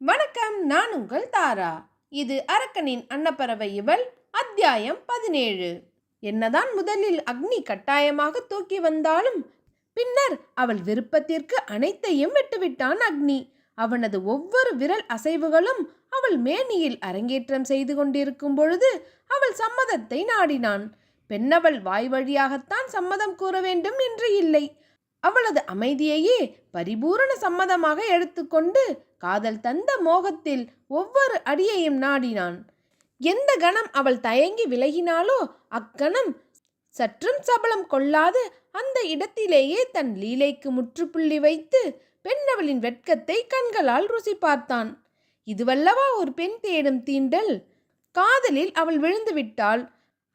வணக்கம் நான் உங்கள் தாரா. இது அரக்கனின் அன்னப்பறவை இவள் அத்தியாயம் பதினேழு. என்னதான் முதலில் அக்னி கட்டாயமாக தூக்கி வந்தாலும் பின்னர் அவள் விருப்பத்திற்கு அனைத்தையும் விட்டுவிட்டான் அக்னி. அவனது ஒவ்வொரு விரல் அசைவுகளும் அவள் மேனியில் அரங்கேற்றம் செய்து கொண்டிருக்கும் பொழுது அவள் சம்மதத்தை நாடினான். பெண்ணவள் வாய் வழியாகத்தான் சம்மதம் கூற வேண்டும் என்று இல்லை. அவளது அமைதியையே பரிபூரண சம்மதமாக எடுத்துக்கொண்டு காதல் தந்த மோகத்தில் ஒவ்வொரு அடியையும் நாடினான். எந்த கணம் அவள் தயங்கி விலகினாலோ அக்கணம் சற்றும் சபலம் கொள்ளாது அந்த இடத்திலேயே தன் லீலைக்கு முற்றுப்புள்ளி வைத்து பெண்ணவளின் வெட்கத்தை கண்களால் ருசி பார்த்தான். இதுவல்லவா ஒரு பெண் தேடும் தீண்டல்? காதலில் அவள் விழுந்து விட்டாள்.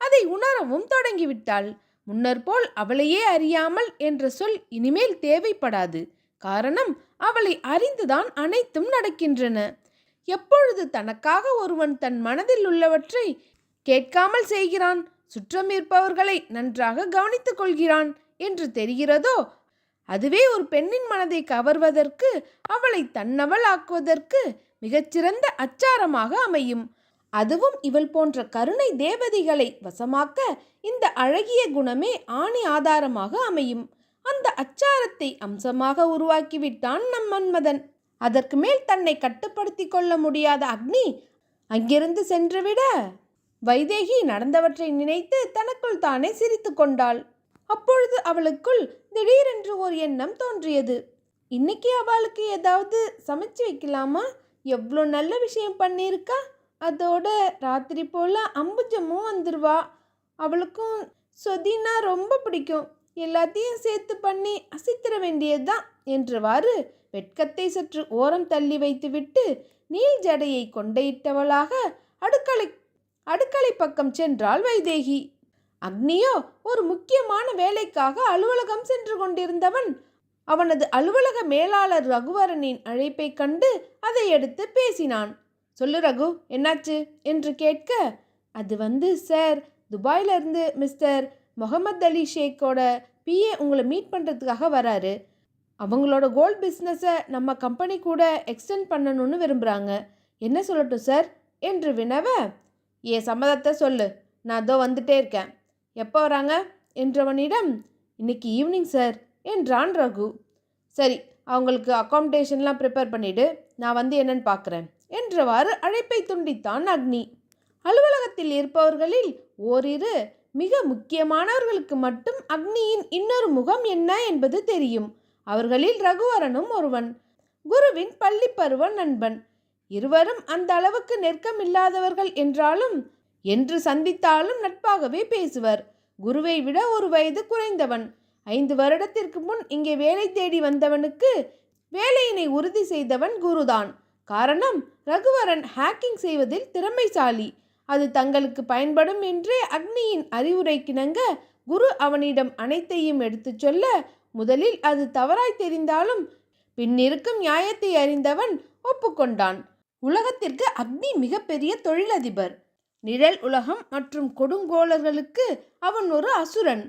அதை உணரவும் தொடங்கிவிட்டாள் முன்னர் போல் அவளையே அறியாமல் என்ற சொல் இனிமேல் தேவைப்படாது. காரணம் அவளை அறிந்துதான் அனைத்தும் நடக்கின்றன. எப்பொழுது தனக்காக ஒருவன் தன் மனதில் உள்ளவற்றை கேட்காமல் செய்கிறான்? சுற்றம் இருப்பவர்களை நன்றாக கவனித்துக் கொள்கிறான் என்று தெரிகிறதோ? அதுவே ஒரு பெண்ணின் மனதை கவர்வதற்கு அவளை தன்னவள் ஆக்குவதற்கு மிகச்சிறந்த அச்சாரமாக அமையும். அதுவும் இவள் போன்ற கருணை தேவதைகளை வசமாக்க இந்த அழகிய குணமே ஆணி ஆதாரமாக அமையும். அந்த அச்சாரத்தை அம்சமாக உருவாக்கிவிட்டான் நம் மன்மதன். அதற்கு மேல் தன்னை கட்டுப்படுத்தி கொள்ள முடியாத அக்னி அங்கிருந்து சென்றுவிட. வைதேகி நடந்தவற்றை நினைத்து தனக்குள் தானே சிரித்து கொண்டாள். அப்பொழுது அவளுக்குள் திடீரென்று ஒரு எண்ணம் தோன்றியது. இன்னைக்கு அவளுக்கு ஏதாவது சமைச்சு வைக்கலாமா? எவ்வளோ நல்ல விஷயம் பண்ணியிருக்கா? அதோட ராத்திரி போல் அம்புஜமும் வந்துடுவா அவளுக்கும் சொதினா ரொம்ப பிடிக்கும். எல்லாத்தையும் சேர்த்து பண்ணி அசித்திர வேண்டியதுதான் என்றவாறு வெட்கத்தை சற்று ஓரம் தள்ளி வைத்துவிட்டு நீல் ஜடையை கொண்டையிட்டவளாக அடுக்களை அடுக்களை பக்கம் சென்றாள் வைதேகி. அக்னியோ ஒரு முக்கியமான வேலைக்காக அலுவலகம் சென்று கொண்டிருந்தவன். அவனது அலுவலக மேலாளர் ரகுவரனின் அழைப்பை கண்டு அதை எடுத்து பேசினான். சொல்லு ரகு என்னாச்சு? என்று கேட்க அது வந்து சார் துபாயிலிருந்து மிஸ்டர் முகமது அலி ஷேக்கோட பிஏ உங்களை மீட் பண்ணுறதுக்காக வராரு. அவங்களோட கோல்ட் பிஸ்னஸை நம்ம கம்பெனி கூட எக்ஸ்டெண்ட் பண்ணணும்னு விரும்புகிறாங்க என்ன சொல்லட்டும் சார் என்று வினவ என் சம்மதத்தை சொல்லு. நான் அதோ வந்துட்டே இருக்கேன். எப்போ வராங்க? என்றவனிடம் இன்னைக்கு ஈவினிங் சார் என்றான் ரகு. சரி அவங்களுக்கு அக்காமடேஷன்லாம் ப்ரிப்பேர் பண்ணிவிடு நான் வந்து என்னன்னு பார்க்குறேன் என்றவாறு அழைப்பை துண்டித்தான் அக்னி. அலுவலகத்தில் இருப்பவர்களில் ஓரிரு மிக முக்கியமானவர்களுக்கு மட்டும் அக்னியின் இன்னொரு முகம் என்ன என்பது தெரியும். அவர்களில் ரகுவரனும் ஒருவன் குருவின் பள்ளி பருவ நண்பன். இருவரும் அந்த அளவுக்கு நெருக்கம் இல்லாதவர்கள் என்றாலும் என்று சந்தித்தாலும் நட்பாகவே பேசுவர். குருவை விட ஒரு வயது குறைந்தவன். ஐந்து வருடத்திற்கு முன் இங்கே வேலை தேடி வந்தவனுக்கு வேலையினை உறுதி செய்தவன் குருதான். காரணம் ரகுவரன் ஹேக்கிங் செய்வதில் திறமைசாலி. அது தங்களுக்கு பயன்படும் என்றே அக்னியின் அறிவுரைக்கிணங்க குரு அவனிடம் அனைத்தையும் எடுத்துச் சொல்ல முதலில் அது தவறாய் தெரிந்தாலும் பின்னிருக்கும் நியாயத்தை அறிந்தவன் ஒப்புக்கொண்டான். உலகத்திற்கு அக்னி மிகப்பெரிய தொழிலதிபர். நிழல் உலகம் மற்றும் கொடுங்கோளர்களுக்கு அவன் ஒரு அசுரன்.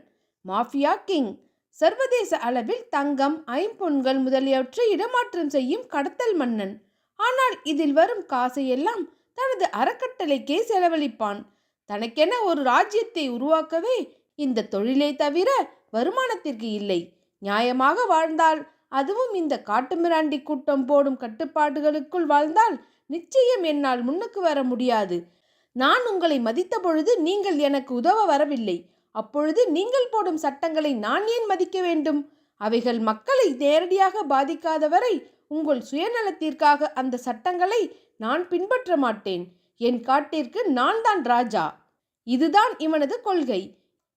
Mafia king. சர்வதேச அளவில் தங்கம் ஐம்பொன்கள் முதலியவற்றை இடமாற்றம் செய்யும் கடத்தல் மன்னன். ஆனால் இதில் வரும் காசையெல்லாம் தனது அறக்கட்டளைக்கே செலவழிப்பான். தனக்கென ஒரு ராஜ்யத்தை உருவாக்கவே இந்த தொழிலை தவிர வருமானத்திற்கு இல்லை. நியாயமாக வாழ்ந்தால் அதுவும் இந்த காட்டுமிராண்டி கூட்டம் போடும் கட்டுப்பாடுகளுக்குள் வாழ்ந்தால் நிச்சயம் என்னால் முன்னுக்கு வர முடியாது. நான் உங்களை மதித்த பொழுது நீங்கள் எனக்கு உதவ வரவில்லை. அப்பொழுது நீங்கள் போடும் சட்டங்களை நான் ஏன் மதிக்க வேண்டும்? அவைகள் மக்களை நேரடியாக பாதிக்காத வரை உங்கள் சுயநலத்திற்காக அந்த சட்டங்களை நான் பின்பற்ற மாட்டேன். என் காட்டிற்கு நான் தான் ராஜா. இதுதான் இவனது கொள்கை.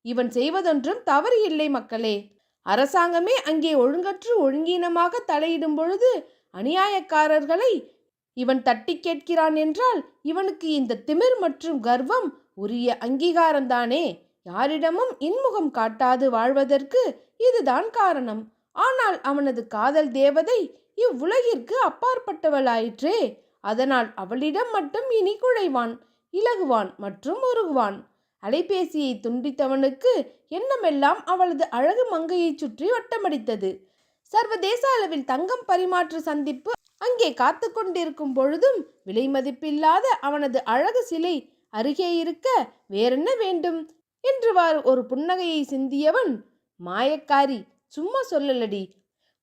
இவன் செய்வதொன்றும் தவறு இல்லை மக்களே. அரசாங்கமே அங்கே ஒழுங்கற்று ஒழுங்கீனமாக தலையிடும் பொழுது அநியாயக்காரர்களை இவன் தட்டி கேட்கிறான் என்றால் இவனுக்கு இந்த திமிர் மற்றும் கர்வம் உரிய அங்கீகாரம்தானே. யாரிடமும் இன்முகம் காட்டாது வாழ்வதற்கு இதுதான் காரணம். ஆனால் அவனது காதல் தேவதை இவ்வுலகிற்கு அப்பாற்பட்டவளாயிற்றே. அதனால் அவளிடம் மட்டும் இனி குழைவான் இலகுவான் மற்றும் உருகுவான். அலைபேசியை துண்டித்தவனுக்கு எண்ணமெல்லாம் அவளது அழகு மங்கையை சுற்றி வட்டமடித்தது. சர்வதேச அளவில் தங்கம் பரிமாற்ற சந்திப்பு அங்கே காத்து கொண்டிருக்கும் பொழுதும் விலை மதிப்பில்லாத அவனது அழகு சிலை அருகே இருக்க வேறென்ன வேண்டும்? என்றுவாறு ஒரு புன்னகையை சிந்தியவன் மாயக்காரி சும்மா சொல்லலடி.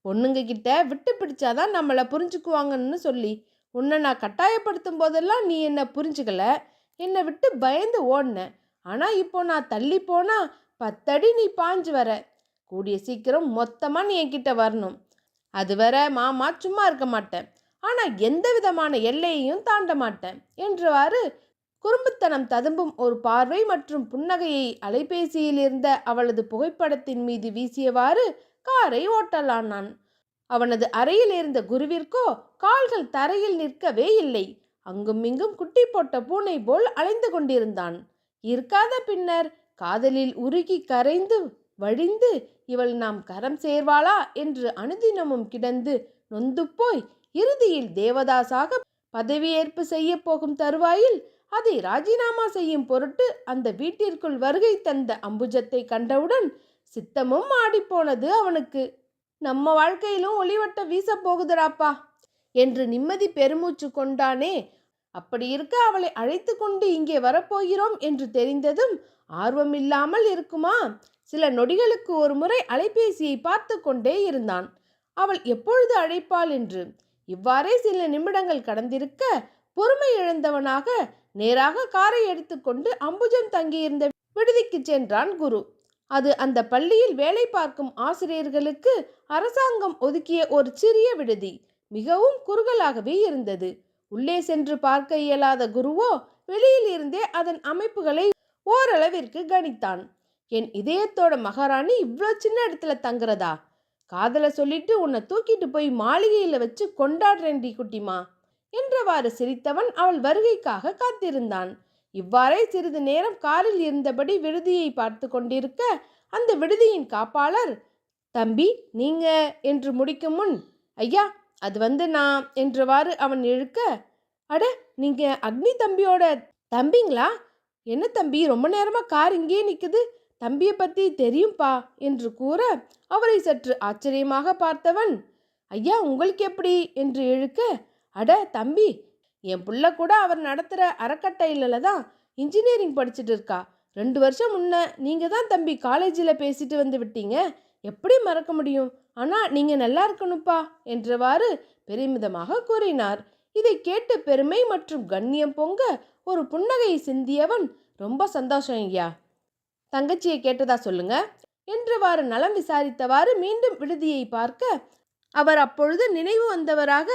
பொண்ணுங்க கிட்ட விட்டு பிடிச்சாதான் நம்மளை புரிஞ்சுக்குவாங்கன்னு சொல்லி உன்னை நான் கட்டாயப்படுத்தும் போதெல்லாம் நீ என்னை புரிஞ்சுக்கல. என்னை விட்டு பயந்து ஓடின. ஆனால் இப்போ நான் தள்ளி போனால் பத்தடி நீ பாஞ்சு வர. கூடிய சீக்கிரம் மொத்தமாக நீ என்கிட்ட வரணும். அதுவரை மாமா சும்மா இருக்க மாட்டேன். ஆனால் எந்த விதமான எல்லையையும் தாண்ட மாட்டேன் என்றவாறு குறும்புத்தனம் ததும்பும் ஒரு பார்வை மற்றும் புன்னகையை அலைபேசியில் இருந்த அவளது புகைப்படத்தின் மீது வீசியவாறு காரை ஓட்டலானான். அவனது அறையில் இருந்த குருவிற்கோ கால்கள் தரையில் நிற்கவே இல்லை. அங்கும் இங்கும் குட்டி போட்ட பூனை போல் அலைந்து கொண்டிருந்தான். இருக்காத பின்னர் காதலில் உருகி கரைந்து வழிந்து இவள் நாம் கரம் சேர்வாளா என்று அனுதினமும் கிடந்து நொந்து போய் இறுதியில் தேவதாசாக பதவியேற்பு செய்ய போகும் தருவாயில் அதை ராஜினாமா செய்யும் பொருட்டு அந்த வீட்டிற்குள் வருகை தந்த அம்புஜத்தை கண்டவுடன் சித்தமும் ஆடிப்போனது அவனுக்கு. நம்ம வாழ்க்கையிலும் ஒளிவட்ட வீச போகுதுடாப்பா என்று நிம்மதி பெருமூச்சு கொண்டானே. அப்படி இருக்க அவளை அழைத்து கொண்டு இங்கே வரப்போகிறோம் என்று தெரிந்ததும் ஆர்வமில்லாமல் இருக்குமா? சில நொடிகளுக்கு ஒரு முறை அலைபேசியை பார்த்து கொண்டே இருந்தான். அவள் எப்பொழுது அழைப்பாள் என்று? இவ்வாறே சில நிமிடங்கள் கடந்திருக்க பொறுமை இழந்தவனாக நேராக காரை எடுத்துக்கொண்டு அம்புஜம் தங்கியிருந்த விடுதிக்கு சென்றான் குரு. அது அந்த பள்ளியில் வேலை பார்க்கும் ஆசிரியர்களுக்கு அரசாங்கம் ஒதுக்கிய ஒரு சிறிய விடுதி. மிகவும் குறுகலாகவே இருந்தது. உள்ளே சென்று பார்க்க இயலாத குருவோ வெளியில் இருந்தே அதன் அமைப்புகளை ஓரளவிற்கு கணித்தான். என் இதயத்தோட மகாராணி இவ்வளோ சின்ன இடத்துல தங்குறதா? காதலை சொல்லிட்டு உன்னை தூக்கிட்டு போய் மாளிகையில் வச்சு கொண்டாடுறேன்டி குட்டிமா என்றவாறு சிரித்தவன் அவள் வருகைக்காக காத்திருந்தான். இவ்வாறே சிறிது நேரம் காரில் இருந்தபடி விடுதியை பார்த்து கொண்டிருக்க அந்த விடுதியின் காப்பாளர் தம்பி நீங்க என்று முடிக்கும் முன் ஐயா அது வந்து நான் என்றவாறு அவன் இழுக்க அட நீங்க அக்னி தம்பியோட தம்பிங்களா? என்ன தம்பி ரொம்ப நேரமா கார் இங்கேயே நிற்குது தம்பியை பத்தி தெரியும்பா? என்று கூற அவரை சற்று ஆச்சரியமாக பார்த்தவன் ஐயா உங்களுக்கு எப்படி? என்று இழுக்க அட தம்பி என் பிள்ளை கூட அவர் நடத்துகிற அறக்கட்டையில தான் இன்ஜினியரிங் படிச்சுட்டு இருக்கா. ரெண்டு வருஷம் முன்ன நீங்கள் தான் தம்பி காலேஜில் பேசிட்டு வந்து விட்டீங்க. எப்படி மறக்க முடியும்? ஆனால் நீங்கள் நல்லா இருக்கணும்ப்பா என்றவாறு பெருமிதமாக கூறினார். இதை கேட்டு பெருமை மற்றும் கண்ணியம் பொங்க ஒரு புன்னகையை சிந்தியவன் ரொம்ப சந்தோஷம் ஐயா. தங்கச்சியை கேட்டதா சொல்லுங்க என்றவாறு நலம் விசாரித்தவாறு மீண்டும் விடுதியை பார்க்க அவர் அப்பொழுது நினைவு வந்தவராக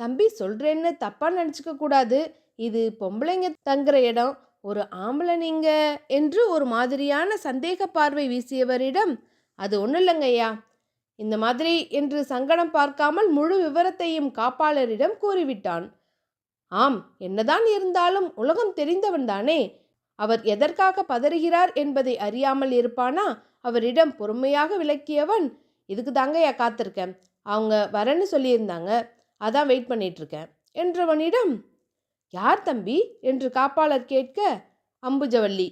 தம்பி சொல்கிறேன்னு தப்பாக நினச்சிக்க கூடாது. இது பொம்பளைங்க தங்குற இடம். ஒரு ஆம்பளை நீங்க என்று ஒரு மாதிரியான சந்தேக பார்வை வீசியவரிடம் அது ஒன்றும் இல்லைங்கய்யா இந்த மாதிரி என்று சங்கடம் பார்க்காமல் முழு விவரத்தையும் காப்பாளரிடம் கூறிவிட்டான். ஆம் என்னதான் இருந்தாலும் உலகம் தெரிந்தவன் தானே. அவர் எதற்காக பதறுகிறார் என்பதை அறியாமல் இருப்பானா? அவரிடம் பொறுமையாக விளக்கியவன் இதுக்கு தாங்கய்யா காத்திருக்கேன். அவங்க வரேன்னு சொல்லியிருந்தாங்க. அதான் வெயிட் பண்ணிகிட்ருக்கேன் என்றவனிடம் யார் தம்பி? என்று காப்பாளர் கேட்க அம்புஜவல்லி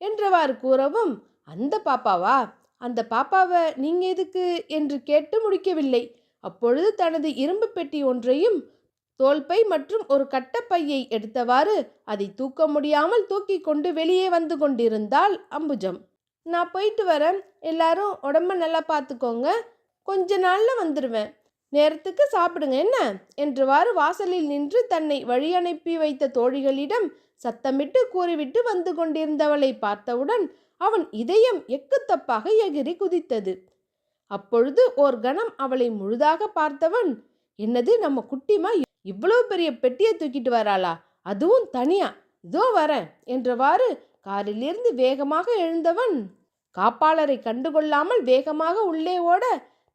என்றவாறு கூறவும் அந்த பாப்பாவா? அந்த பாப்பாவை நீங்கள் எதுக்கு? என்று கேட்டு முடிக்கவில்லை. அப்பொழுது தனது இரும்பு பெட்டி ஒன்றையும் தோல்பை மற்றும் ஒரு கட்டப்பையை எடுத்தவாறு அதை தூக்க முடியாமல் தூக்கி கொண்டு வெளியே வந்து கொண்டிருந்தாள் அம்புஜம். நான் போயிட்டு வரேன். எல்லாரும் உடம்ப நல்லா பார்த்துக்கோங்க கொஞ்ச நாளில் வந்துடுவேன் நேரத்துக்கு சாப்பிடுங்க என்ன? என்றவாறு வாசலில் நின்று தன்னை வழியனுப்பி வைத்த தோழிகளிடம் சத்தமிட்டு கூறிவிட்டு வந்து கொண்டிருந்தவளை பார்த்தவுடன் அவன் இதயம் எக்குத்தப்பாக எகிரி குதித்தது. அப்பொழுது ஓர் கணம் அவளை முழுதாக பார்த்தவன் என்னது நம்ம குட்டிமா இவ்வளவு பெரிய பெட்டியை தூக்கிட்டு வராளா? அதுவும் தனியா? இதோ வரேன் என்றவாறு காரிலிருந்து வேகமாக எழுந்தவன் காப்பாளரை கண்டுகொள்ளாமல் வேகமாக உள்ளே ஓட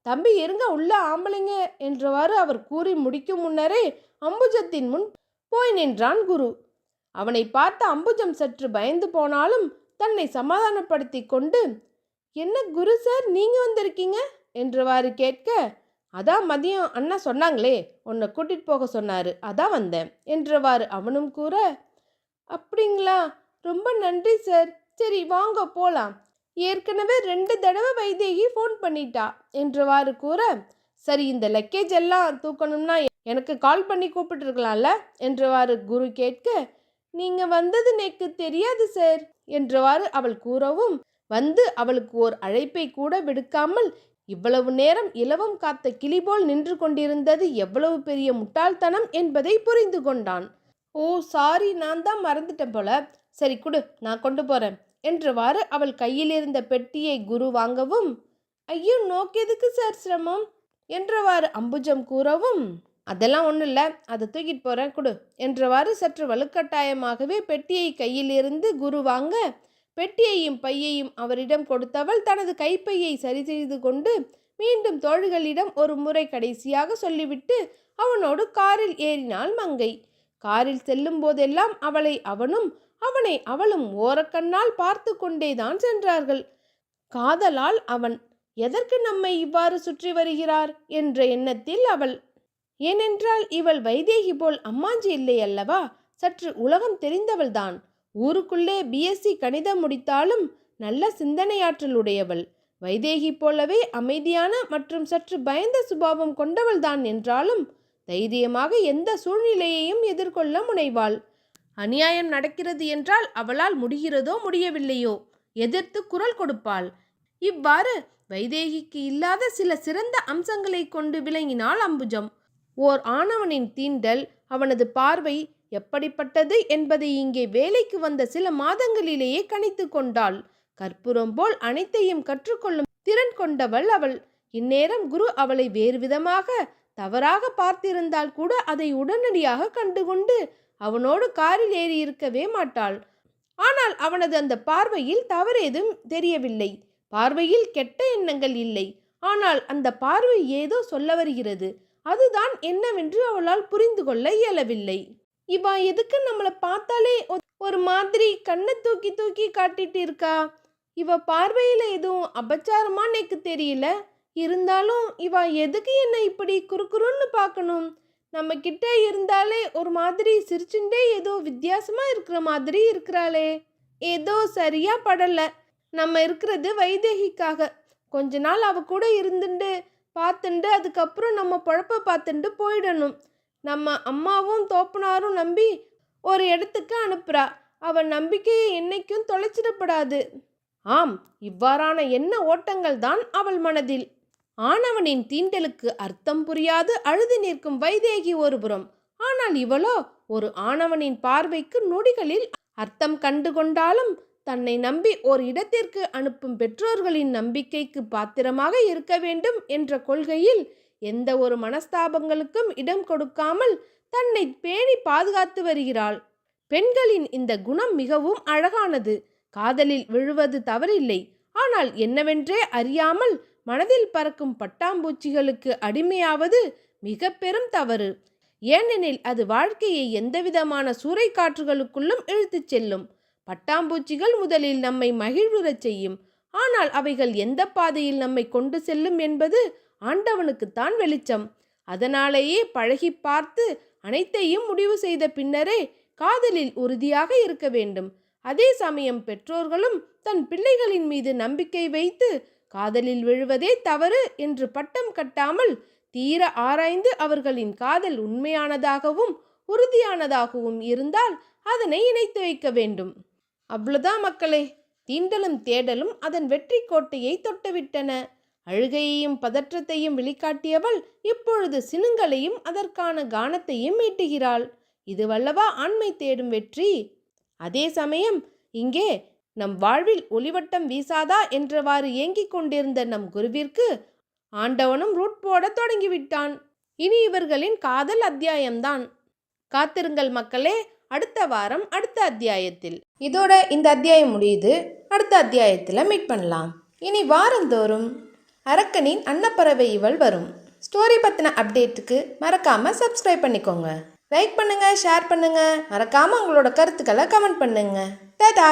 தம்பி இருங்க உள்ள ஆம்பளைங்க என்றவாறு அவர் கூறி முடிக்கும் முன்னரே அம்புஜத்தின் முன் போய் நின்றான் குரு. அவனை பார்த்த அம்புஜம் சற்று பயந்து போனாலும் தன்னை சமாதானப்படுத்தி கொண்டு என்ன குரு சார் நீங்க வந்திருக்கீங்க? என்றவாறு கேட்க அதான் மதியம் அண்ணா சொன்னாங்களே உன்னை கூட்டிட்டு போக சொன்னாரு அதான் வந்தேன் என்றவாறு அவனும் கூற அப்படிங்களா ரொம்ப நன்றி சார் சரி வாங்க போலாம். ஏற்கனவே ரெண்டு தடவை வைதேகி ஃபோன் பண்ணிட்டா என்றவாறு கூற சரி இந்த லக்கேஜ் எல்லாம் தூக்கணும்னா எனக்கு கால் பண்ணி கூப்பிட்டுருக்கலாம்ல? என்றவாறு குரு கேட்க நீங்கள் வந்தது நேக்கு தெரியாது சார் என்றவாறு அவள் கூறவும் வந்து அவளுக்கு ஓர் அழைப்பை கூட விடுக்காமல் இவ்வளவு நேரம் இலவம் காத்த கிளி போல் நின்று கொண்டிருந்தது எவ்வளவு பெரிய முட்டாள்தனம் என்பதை புரிந்து கொண்டான். ஓ சாரி நான் தான் மறந்துட்டேன் போல. சரி குடு நான் கொண்டு போகிறேன் என்றவாறு அவள் கையிலிருந்த பெட்டியை குரு வாங்கவும் ஐயோ நோக்கியதுக்கு சார் சிரமம்? என்றவாறு அம்புஜம் கூறவும் அதெல்லாம் ஒன்றும் இல்லை அதை தூக்கிட்டு போகிறேன் கொடு. என்றவாறு சற்று வலுக்கட்டாயமாகவே பெட்டியை கையிலிருந்து குரு வாங்க பெட்டியையும் பையையும் அவரிடம் கொடுத்தவள் தனது கைப்பையை சரி செய்து கொண்டு மீண்டும் தோழிகளிடம் ஒரு முறை கடைசியாக சொல்லிவிட்டு அவனோடு காரில் ஏறினாள் மங்கை. காரில் செல்லும் போதெல்லாம் அவளை அவனும் அவனை அவளும் ஓரக்கண்ணால் பார்த்து கொண்டேதான் சென்றார்கள். காதலால் அவன் எதற்கு நம்மை இவ்வாறு சுற்றி வருகிறார்? என்ற எண்ணத்தில் அவள் ஏனென்றால் இவள் வைதேகி போல் அம்மாஞ்சி இல்லை அல்லவா? சற்று உலகம் தெரிந்தவள்தான். ஊருக்குள்ளே பிஎஸ்சி கணிதம் முடித்தாலும் நல்ல சிந்தனையாற்றல் உடையவள். வைதேகி போலவே அமைதியான மற்றும் சற்று பயந்த சுபாவம் கொண்டவள்தான் என்றாலும் தைரியமாக எந்த சூழ்நிலையையும் எதிர்கொள்ள முனைவாள். அநியாயம் நடக்கிறது என்றால் அவளால் முடிகிறதோ முடியவில்லையோ? எதிர்த்து குரல் கொடுப்பாள். இவ்வாறு வைதேகிக்கு இல்லாத சில சிறந்த அம்சங்களை கொண்டு விளங்கினாள் அம்புஜம். ஓர் ஆணவனின் தீண்டல் அவனது பார்வை எப்படிப்பட்டது என்பதை இங்கே வேலைக்கு வந்த சில மாதங்களிலேயே கணித்து கொண்டாள். கற்பூரம் போல் அனைத்தையும் கற்றுக்கொள்ளும் திறன் கொண்டவள் அவள். இந்நேரம் குரு அவளை வேறு விதமாக தவறாக பார்த்திருந்தால் கூட அதை உடனடியாக கண்டுகொண்டு அவனோடு காரில் ஏறி இருக்கவே மாட்டாள். ஆனால் அவனது அந்த பார்வையில் தவறேதும் தெரியவில்லை. பார்வையில் கெட்ட எண்ணங்கள் இல்லை. ஆனால் அந்த பார்வை ஏதோ சொல்ல வருகிறது. அதுதான் என்னவென்று அவளால் புரிந்து கொள்ள இயலவில்லை. இவா எதுக்கு நம்மளை பார்த்தாலே ஒரு மாதிரி கண்ணை தூக்கி தூக்கி காட்டிட்டு இருக்கா? இவ பார்வையில் எதுவும் அபச்சாரமா எனக்கு தெரியல. இருந்தாலும் இவா எதுக்கு என்னை இப்படி குறுகுறுன்னு பார்க்கணும்? நம்ம கிட்ட இருந்தாலே ஒரு மாதிரி சிரிச்சுட்டே ஏதோ வித்தியாசமா இருக்கிற மாதிரி இருக்கிறாளே. ஏதோ சரியா படல. நம்ம இருக்கிறது வைதேகிக்காக. கொஞ்ச நாள் அவ கூட இருந்துட்டு பார்த்துண்டு அதுக்கப்புறம் நம்ம பொழப்ப பார்த்துண்டு போயிடணும். நம்ம அம்மாவும் தோப்பனாரும் நம்பி ஒரு இடத்துக்கு அனுப்புறா. அவன் நம்பிக்கையை என்னைக்கும் தொலைச்சிடப்படாது. ஆம் இவ்வாறான எண்ண ஓட்டங்கள் தான் அவள் மனதில். ஆணவனின் தீண்டலுக்கு அர்த்தம் புரியாது அழுது நிற்கும் வைதேகி ஒருபுறம். ஆனால் இவளோ ஒரு ஆணவனின் பார்வைக்கு நொடிகளில் அர்த்தம் கண்டு கொண்டாலும் தன்னை நம்பி ஓர் இடத்திற்கு அனுப்பும் பெற்றோர்களின் நம்பிக்கைக்கு பாத்திரமாக இருக்க வேண்டும் என்ற கொள்கையில் எந்த ஒரு மனஸ்தாபங்களுக்கும் இடம் கொடுக்காமல் தன்னை பேணி பாதுகாத்து வருகிறாள். பெண்களின் இந்த குணம் மிகவும் அழகானது. காதலில் விழுவது தவறில்லை. ஆனால் என்னவென்றே அறியாமல் மனதில் பறக்கும் பட்டாம்பூச்சிகளுக்கு அடிமையாவது மிக பெரும் தவறு. ஏனெனில் அது வாழ்க்கையை எந்தவிதமான சூறைக்காற்றுகளுக்குள்ளும் இழுத்துச் செல்லும். பட்டாம்பூச்சிகள் முதலில் நம்மை மகிழ்வுறச் செய்யும். ஆனால் அவைகள் எந்த பாதையில் நம்மை கொண்டு செல்லும் என்பது ஆண்டவனுக்குத்தான் வெளிச்சம். அதனாலேயே பழகி பார்த்து அனைத்தையும் முடிவு செய்த பின்னரே காதலில் உறுதியாக இருக்க வேண்டும். அதே சமயம் பெற்றோர்களும் தன் பிள்ளைகளின் மீது நம்பிக்கை வைத்து காதலில் விழுவதே தவறு என்று பட்டம் கட்டாமல் தீர ஆராய்ந்து அவர்களின் காதல் உண்மையானதாகவும் உறுதியானதாகவும் இருந்தால் அதனை இணைத்து வைக்க வேண்டும். அவ்வளோதான் மக்களே. தீண்டலும் தேடலும் அதன் வெற்றி கோட்டையை தொட்டுவிட்டன. அழுகையையும் பதற்றத்தையும் வெளிக்காட்டியவள் இப்பொழுது சினுங்களையும் அதற்கான கானத்தையும் மீட்டுகிறாள் இதுவல்லவா ஆண்மை தேடும் வெற்றி. அதே சமயம் இங்கே நம் வாழ்வில் ஒளிவட்டம் வீசாதா என்றவாறு ஏங்கிக் கொண்டிருந்த நம் குருவிற்கு ஆண்டவனும் ரூட் போடத் தொடங்கிவிட்டான். இனி இவர்களின் காதல் அத்தியாயம்தான். காத்திருங்கள் மக்களே அடுத்த வாரம் அடுத்த அத்தியாயத்தில். இதோட இந்த அத்தியாயம் முடியுது. அடுத்த அத்தியாயத்தில் மீட் பண்ணலாம். இனி வாரந்தோறும் அரக்கனின் அன்னப்பறவை இவள் வரும். ஸ்டோரி பற்றின அப்டேட்டுக்கு மறக்காமல் சப்ஸ்கிரைப் பண்ணிக்கோங்க. லைக் பண்ணுங்கள் ஷேர் பண்ணுங்கள் மறக்காமல் உங்களோட கருத்துக்களை கமெண்ட் பண்ணுங்க. டாடா